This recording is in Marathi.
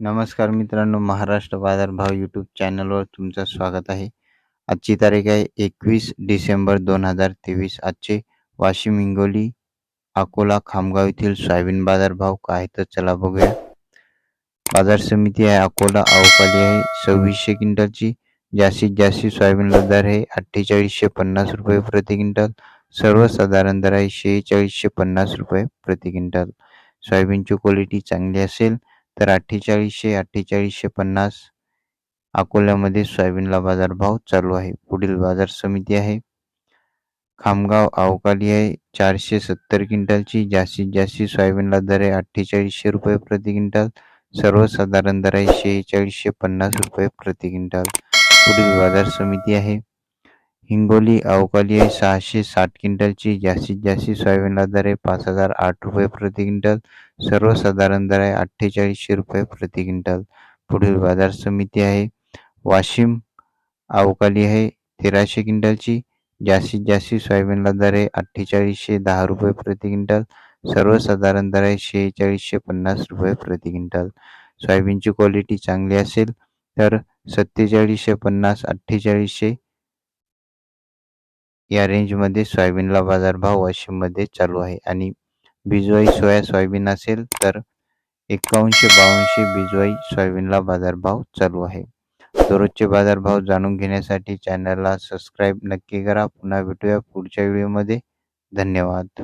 नमस्कार मित्रांनो महाराष्ट्र बाजारभाव यूट्यूब चॅनलवर तुमचं स्वागत आहे. आजची तारीख आहे एकवीस डिसेंबर दोन हजार तेवीस. आजचे वाशिम हिंगोली अकोला खामगाव येथील सोयाबीन बाजार भाव काय तर चला बघूया. बाजार समिती आहे अकोला अवकाली आहे. सव्वीसशे क्विंटलची जास्तीत जास्त सोयाबीनला दर आहे अठ्ठेचाळीसशे पन्नास रुपये प्रति क्विंटल. सर्वसाधारण दर आहे शेहेचाळीसशे पन्नास रुपये प्रति क्विंटल. सोयाबीनची क्वालिटी चांगली असेल तर अठ्ठेचाळीसशे अठ्ठेचाळीसशे पन्नास अकोल्यामध्ये सोयाबीनला बाजारभाव चालू आहे. पुढील बाजार समिती आहे. खामगाव अवकाली आहे. चारशे सत्तर क्विंटलची जास्तीत जास्त सोयाबीनला दर आहे अठ्ठेचाळीसशे रुपये प्रति क्विंटल. सर्वसाधारण दर आहे शेहेचाळीसशे पन्नास रुपये प्रति क्विंटल. पुढील बाजार समिती आहे. हिंगोली अवकाली आहे सहाशे साठ क्विंटलची जास्तीत जास्त सोयाबीनला दर आहे पाच हजार आठ रुपये प्रति क्विंटल. सर्वसाधारण दर आहे अठ्ठेचाळीसशे रुपये प्रति क्विंटल. पुढील बाजार समिती आहे. वाशिम अवकाली आहे तेराशे क्विंटलची. जास्तीत जास्त सोयाबीनला दर आहे अठ्ठेचाळीसशे दहा रुपये प्रति क्विंटल. सर्वसाधारण दर आहे शेहेचाळीसशे पन्नास रुपये प्रति क्विंटल. सोयाबीनची क्वालिटी चांगली असेल तर सत्तेचाळीसशे पन्नास अठ्ठेचाळीसशे या रेंजमध्ये सोयाबीनला बाजारभाव वाशिममध्ये चालू आहे. आणि बिजवाई सोया सोयाबीन असेल तर एकावन्नशे बावनशे बिजवाई सोयाबीनला बाजारभाव चालू आहे. दररोजचे बाजारभाव जाणून घेण्यासाठी चॅनलला सबस्क्राईब नक्की करा. पुन्हा भेटूया पुढच्या व्हिडिओमध्ये धन्यवाद.